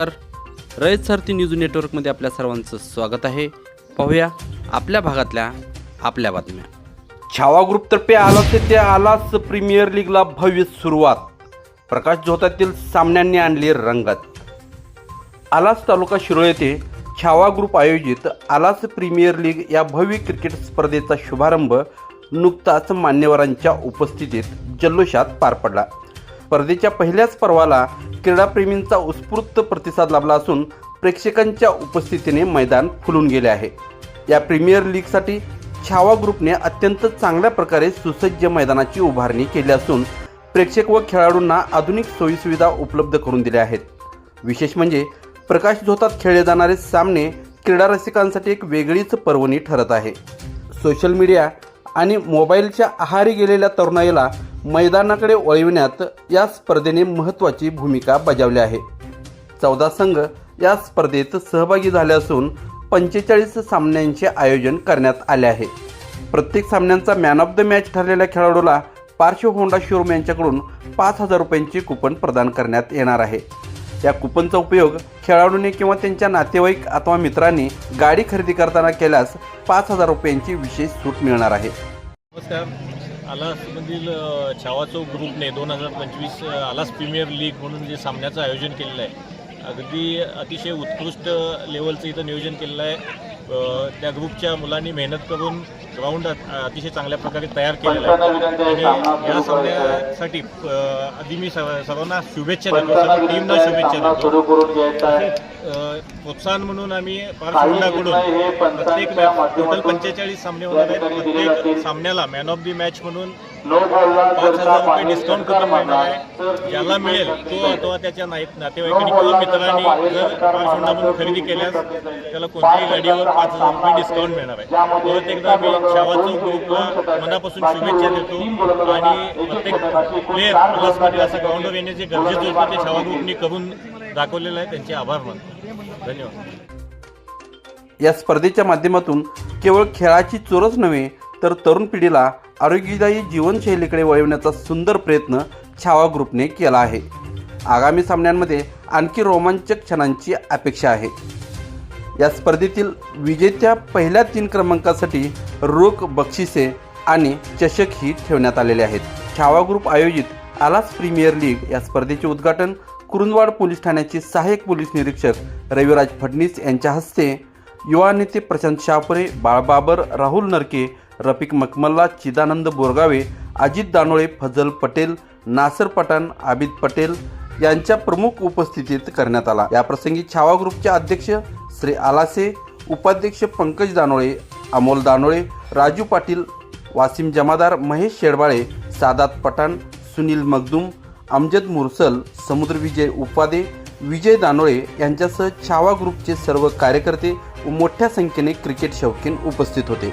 तर रयत सारथी न्यूज नेटवर्कमध्ये आपल्या सर्वांचं स्वागत आहे. पाहूया आपल्या भागातल्या आपल्या बातम्या. छावा ग्रुपतर्फे आलास ते आलास प्रीमियर लीगला भव्य सुरुवात. प्रकाश झोतातील सामन्यांनी आणली रंगत. आलास तालुका शिरोळ येथे छावा ग्रुप आयोजित आलास प्रीमियर लीग या भव्य क्रिकेट स्पर्धेचा शुभारंभ नुकताच मान्यवरांच्या उपस्थितीत जल्लोषात पार पडला. स्पर्धेच्या पहिल्याच पर्वाला क्रीडाप्रेमींचा उत्स्फूर्त प्रतिसाद लाभला असून प्रेक्षकांच्या उपस्थितीने मैदान फुलून गेले आहे. या प्रीमियर लीगसाठी छावा ग्रुपने अत्यंत चांगल्या प्रकारे सुसज्ज मैदानाची उभारणी केली असून प्रेक्षक व खेळाडूंना आधुनिक सोयीसुविधा उपलब्ध करून दिल्या आहेत. विशेष म्हणजे प्रकाश झोतात खेळले जाणारे सामने क्रीडा रसिकांसाठी एक वेगळीच पर्वणी ठरत आहे. सोशल मीडिया आणि मोबाईलच्या आहारी गेलेल्या तरुणाईला मैदानाकडे वळविण्यात या स्पर्धेने महत्त्वाची भूमिका बजावली आहे. चौदा संघ या स्पर्धेत सहभागी झाले असून पंचेचाळीस सामन्यांचे आयोजन करण्यात आले आहे. प्रत्येक सामन्यांचा मॅन ऑफ द मॅच ठरलेल्या खेळाडूला पार्श्व होंडा शोरूम यांच्याकडून पाच हजार रुपयांची कुपन प्रदान करण्यात येणार आहे. या कुपनचा उपयोग खेळाडूने किंवा त्यांच्या नातेवाईक अथवा मित्रांनी गाडी खरेदी करताना केल्यास पाच हजार रुपयांची विशेष सूट मिळणार आहे. नमस्कार. आलासमधील छावा चौक ग्रुपने दोन हजार पंचवीस आलास प्रीमियर लीग म्हणून जे सामन्याचं आयोजन केलेलं आहे अगदी अतिशय उत्कृष्ट लेवलचं इथं नियोजन केलेलं आहे. त्या ग्रुपच्या मुलांनी मेहनत करून ग्राउंड अतिशय चांगल्या प्रकारे तयार केलेलं आहे. आणि या सामन्यासाठी आधी मी सर्व- सर्वांना शुभेच्छा देतो. सर्व टीमना शुभेच्छा देतो. प्रोत्साहन म्हणून आम्ही पारसुंडाकडून प्रत्येक मॅच टोटल पंचेचाळीस सामने होणार आहेत. प्रत्येक सामन्याला मॅन ऑफ दी मॅच म्हणून पाच हजार रुपये डिस्काउंट कुपन मिळणार आहे ज्याला मिळेल तो अथवा त्याच्या नाई नातेवाईकांनी किंवा मित्रांनी जर म्हणून खरेदी केल्यास त्याला कोणत्याही गाडीवर पाच हजार रुपये डिस्काउंट मिळणार आहे. परत एकदा मी शावाचो ग्रुपला मनापासून शुभेच्छा देतो आणि प्रत्येक प्लेअर प्लसमध्ये असं ग्राउंडवर येणे जे गरजेचं होतं ते शावा ग्रुपनी करून दाखवलेलं आहे. त्यांचे आभार मानतो. धन्यवाद. या स्पर्धेच्या माध्यमातून केवळ खेळाची चोरच नव्हे तर तरुण पिढीला आरोग्यदायी जीवनशैलीकडे वळवण्याचा सुंदर प्रयत्न छावा ग्रुपने केला आहे. आगामी सामन्यांमध्ये आणखी रोमांचक क्षणांची अपेक्षा आहे. या स्पर्धेतील विजेत्या पहिल्या तीन क्रमांकासाठी रोख बक्षिसे आणि चषकही ठेवण्यात आलेले आहेत. छावा ग्रुप आयोजित आलास प्रीमियर लीग या स्पर्धेचे उद्घाटन कुरुंदवाड पोलीस ठाण्याचे सहाय्यक पोलीस निरीक्षक रविराज फडणीस यांच्या हस्ते. युवा नेते प्रशांत शापरे बाळबाबर राहुल नरके रफिक मकमल्ला चिदानंद बोरगावे अजित दानोळे फजल पटेल नासर पठाण आबिद पटेल यांच्या प्रमुख उपस्थितीत करण्यात आला. याप्रसंगी छावा ग्रुपचे अध्यक्ष श्री आलासे उपाध्यक्ष पंकज दानोळे अमोल दानोळे राजू पाटील वासिम जमादार महेश शेडबाळे सादात पठाण सुनील मगदूम अमजद मुरसल समुद्र विजय उपादे विजय दानोळे यांच्यासह छावा ग्रुपचे सर्व कार्यकर्ते व मोठ्या संख्येने क्रिकेट शौकीन उपस्थित होते.